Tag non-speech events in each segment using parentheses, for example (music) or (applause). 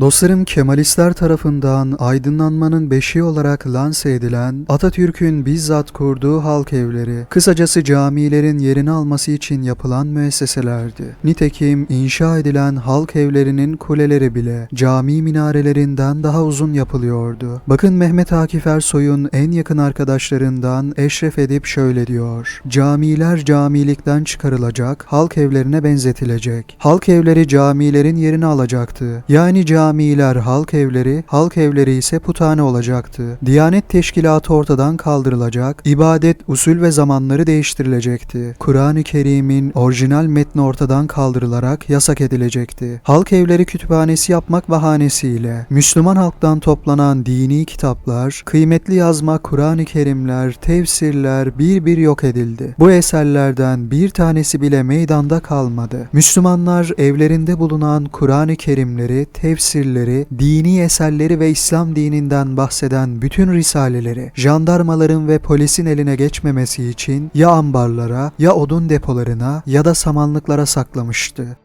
Dostlarım Kemalistler tarafından aydınlanmanın beşiği olarak lanse edilen Atatürk'ün bizzat kurduğu halk evleri, kısacası camilerin yerini alması için yapılan müesseselerdi. Nitekim inşa edilen halk evlerinin kuleleri bile cami minarelerinden daha uzun yapılıyordu. Bakın Mehmet Akif Ersoy'un en yakın arkadaşlarından Eşref Edip şöyle diyor. Camiler camilikten çıkarılacak, halk evlerine benzetilecek. Halk evleri camilerin yerini alacaktı. Yani camiler halk evleri, halk evleri ise puthane olacaktı. Diyanet teşkilatı ortadan kaldırılacak, ibadet usul ve zamanları değiştirilecekti. Kur'an-ı Kerim'in orijinal metni ortadan kaldırılarak yasak edilecekti. Halk evleri kütüphanesi yapmak bahanesiyle Müslüman halktan toplanan dini kitaplar, kıymetli yazma Kur'an-ı Kerimler, tefsirler bir bir yok edildi. Bu eserlerden bir tanesi bile meydanda kalmadı. Müslümanlar evlerinde bulunan Kur'an-ı Kerimleri, tefsirleri, dini eserleri ve İslam dininden bahseden bütün risaleleri jandarmaların ve polisin eline geçmemesi için ya ambarlara, ya odun depolarına ya da samanlıklara saklamıştı.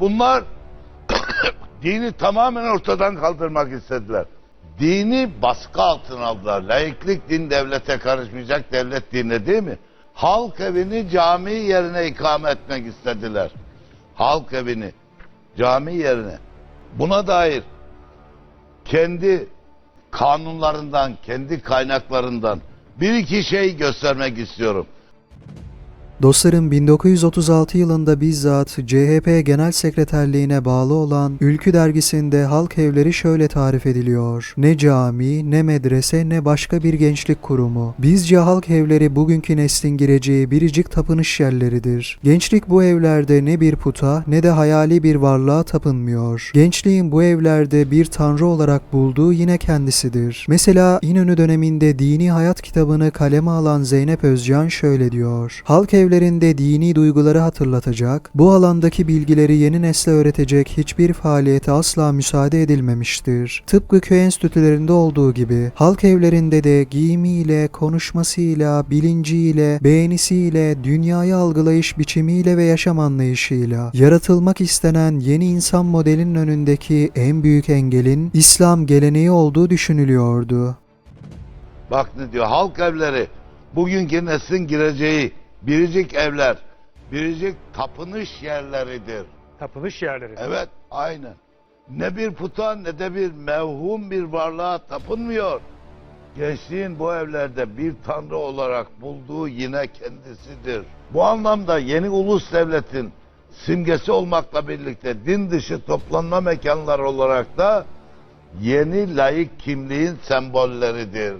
Bunlar (coughs) dini tamamen ortadan kaldırmak istediler. Dini baskı altına aldılar. Laiklik din devlete karışmayacak devlet dinle değil mi? Halk evini cami yerine ikame etmek istediler. Halk evini cami yerine. Buna dair kendi kanunlarından, kendi kaynaklarından bir iki şey göstermek istiyorum. Dostlarım 1936 yılında bizzat CHP Genel Sekreterliğine bağlı olan Ülkü dergisinde halk evleri şöyle tarif ediliyor. Ne cami, ne medrese, ne başka bir gençlik kurumu. Bizce halk evleri bugünkü neslin gireceği biricik tapınış yerleridir. Gençlik bu evlerde ne bir puta ne de hayali bir varlığa tapınmıyor. Gençliğin bu evlerde bir tanrı olarak bulduğu yine kendisidir. Mesela İnönü döneminde Dini Hayat kitabını kaleme alan Zeynep Özcan şöyle diyor. Halk evlerinde dini duyguları hatırlatacak, bu alandaki bilgileri yeni nesle öğretecek hiçbir faaliyete asla müsaade edilmemiştir. Tıpkı köy enstitülerinde olduğu gibi halk evlerinde de giyimiyle, konuşmasıyla, bilinciyle, beğenisiyle, dünyayı algılayış biçimiyle ve yaşam anlayışıyla yaratılmak istenen yeni insan modelinin önündeki en büyük engelin İslam geleneği olduğu düşünülüyordu. Bak ne diyor halk evleri bugünkü neslin gireceği biricik evler, biricik tapınış yerleridir. Tapınış yerleri. Evet aynen. Ne bir puta ne de bir mevhum bir varlığa tapınmıyor. Gençliğin bu evlerde bir tanrı olarak bulduğu yine kendisidir. Bu anlamda yeni ulus devletin simgesi olmakla birlikte din dışı toplanma mekanları olarak da yeni layık kimliğin sembolleridir.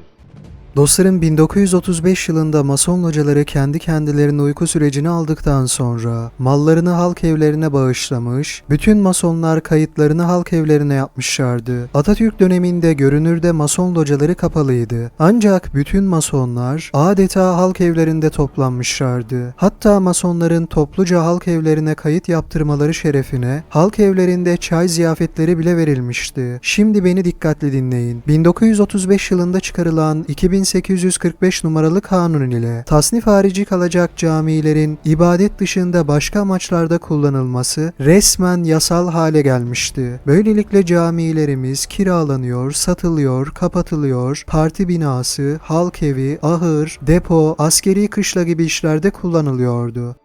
Dostlarım 1935 yılında Mason locaları kendi kendilerine uyku sürecini aldıktan sonra mallarını halk evlerine bağışlamış, bütün Masonlar kayıtlarını halk evlerine yapmışlardı. Atatürk döneminde görünürde Mason locaları kapalıydı. Ancak bütün Masonlar adeta halk evlerinde toplanmışlardı. Hatta Masonların topluca halk evlerine kayıt yaptırmaları şerefine halk evlerinde çay ziyafetleri bile verilmişti. Şimdi beni dikkatli dinleyin. 1935 yılında çıkarılan 2845 numaralı kanun ile tasnif harici kalacak camilerin ibadet dışında başka amaçlarda kullanılması resmen yasal hale gelmişti. Böylelikle camilerimiz kiralanıyor, satılıyor, kapatılıyor, parti binası, halk evi, ahır, depo, askeri kışla gibi işlerde kullanılıyordu.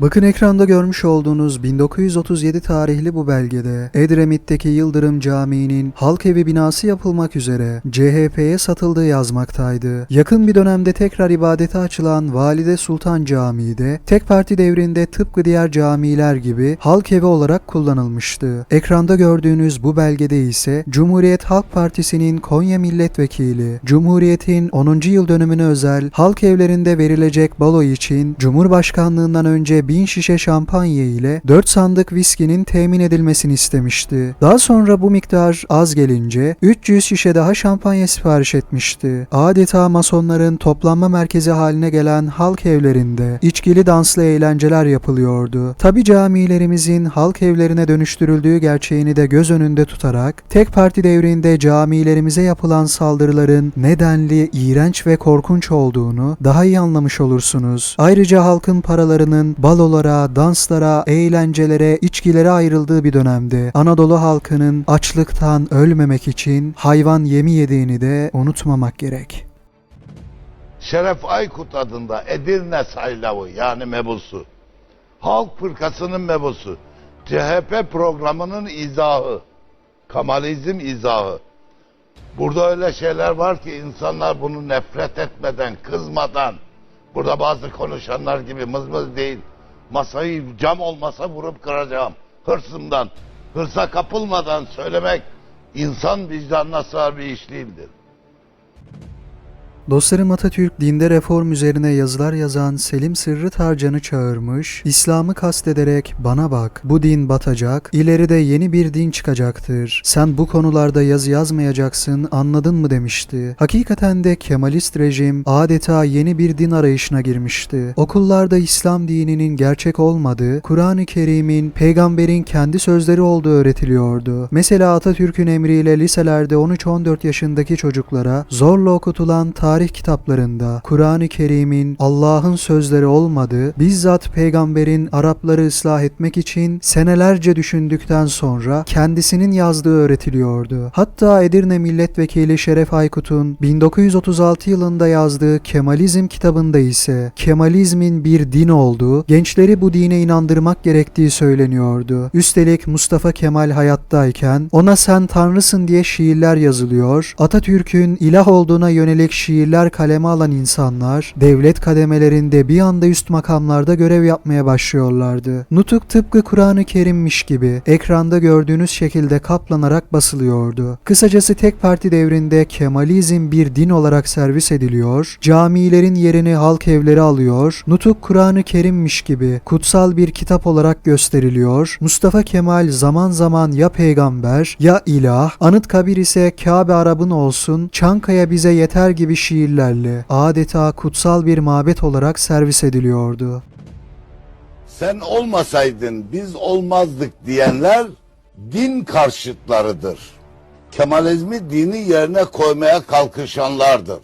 Bakın ekranda görmüş olduğunuz 1937 tarihli bu belgede Edremit'teki Yıldırım Camii'nin halk evi binası yapılmak üzere CHP'ye satıldığı yazmaktaydı. Yakın bir dönemde tekrar ibadete açılan Valide Sultan Camii de tek parti devrinde tıpkı diğer camiler gibi halk evi olarak kullanılmıştı. Ekranda gördüğünüz bu belgede ise Cumhuriyet Halk Partisi'nin Konya Milletvekili, Cumhuriyet'in 10. yıl dönümüne özel halk evlerinde verilecek balo için Cumhurbaşkanlığından önce 1000 şişe şampanya ile 4 sandık viskinin temin edilmesini istemişti. Daha sonra bu miktar az gelince 300 şişe daha şampanya sipariş etmişti. Adeta masonların toplanma merkezi haline gelen halk evlerinde içkili danslı eğlenceler yapılıyordu. Tabi camilerimizin halk evlerine dönüştürüldüğü gerçeğini de göz önünde tutarak tek parti devrinde camilerimize yapılan saldırıların nedenli, iğrenç ve korkunç olduğunu daha iyi anlamış olursunuz. Ayrıca halkın paralarının balo balolara, danslara, eğlencelere, içkilere ayrıldığı bir dönemde Anadolu halkının açlıktan ölmemek için hayvan yemi yediğini de unutmamak gerek. Şeref Aykut adında Edirne saylavı yani mebusu. Halk fırkasının mebusu. CHP programının izahı. Kamalizm izahı. Burada öyle şeyler var ki insanlar bunu nefret etmeden, kızmadan, burada bazı konuşanlar gibi mızmız değil, masayı cam olmasa vurup kıracağım. Hırsımdan, hırsa kapılmadan söylemek insan vicdanına sığar bir iş değildir. Dostlarım Atatürk dinde reform üzerine yazılar yazan Selim Sırrı Tarcan'ı çağırmış, İslam'ı kastederek bana bak bu din batacak, ileride yeni bir din çıkacaktır. Sen bu konularda yazı yazmayacaksın anladın mı demişti. Hakikaten de Kemalist rejim adeta yeni bir din arayışına girmişti. Okullarda İslam dininin gerçek olmadığı, Kur'an-ı Kerim'in peygamberin kendi sözleri olduğu öğretiliyordu. Mesela Atatürk'ün emriyle liselerde 13-14 yaşındaki çocuklara zorla okutulan tarih kitaplarında Kur'an-ı Kerim'in Allah'ın sözleri olmadığı, bizzat peygamberin Arapları ıslah etmek için senelerce düşündükten sonra kendisinin yazdığı öğretiliyordu. Hatta Edirne Milletvekili Şeref Aykut'un 1936 yılında yazdığı Kemalizm kitabında ise Kemalizmin bir din olduğu, gençleri bu dine inandırmak gerektiği söyleniyordu. Üstelik Mustafa Kemal hayattayken ona sen tanrısın diye şiirler yazılıyor, Atatürk'ün ilah olduğuna yönelik şiirler kaleme alan insanlar devlet kademelerinde bir anda üst makamlarda görev yapmaya başlıyorlardı. Nutuk tıpkı Kur'an-ı Kerim'miş gibi ekranda gördüğünüz şekilde kaplanarak basılıyordu. Kısacası tek parti devrinde Kemalizm bir din olarak servis ediliyor, camilerin yerini halk evleri alıyor, Nutuk Kur'an-ı Kerim'miş gibi kutsal bir kitap olarak gösteriliyor, Mustafa Kemal zaman zaman ya peygamber ya ilah, Anıtkabir ise Kabe Arap'ın olsun, Çankaya bize yeter gibi şiirlerle adeta kutsal bir mabet olarak servis ediliyordu. Sen olmasaydın biz olmazdık diyenler din karşıtlarıdır. Kemalizmi dini yerine koymaya kalkışanlardır.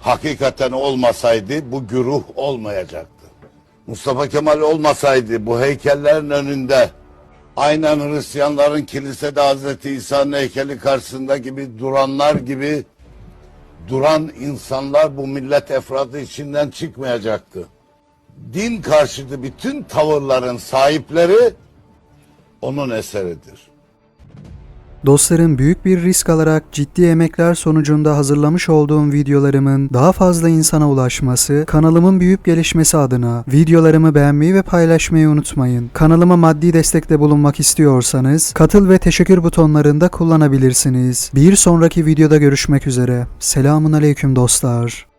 Hakikaten olmasaydı bu güruh olmayacaktı. Mustafa Kemal olmasaydı bu heykellerin önünde aynen Hristiyanların kilisede Hazreti İsa'nın heykeli karşısında gibi duranlar gibi duran insanlar bu millet efradı içinden çıkmayacaktı din karşıtı bütün tavırların sahipleri onun eseridir. Dostlarım büyük bir risk alarak ciddi emekler sonucunda hazırlamış olduğum videolarımın daha fazla insana ulaşması, kanalımın büyük gelişmesi adına videolarımı beğenmeyi ve paylaşmayı unutmayın. Kanalıma maddi destekte bulunmak istiyorsanız katıl ve teşekkür butonlarında kullanabilirsiniz. Bir sonraki videoda görüşmek üzere. Selamun aleyküm dostlar.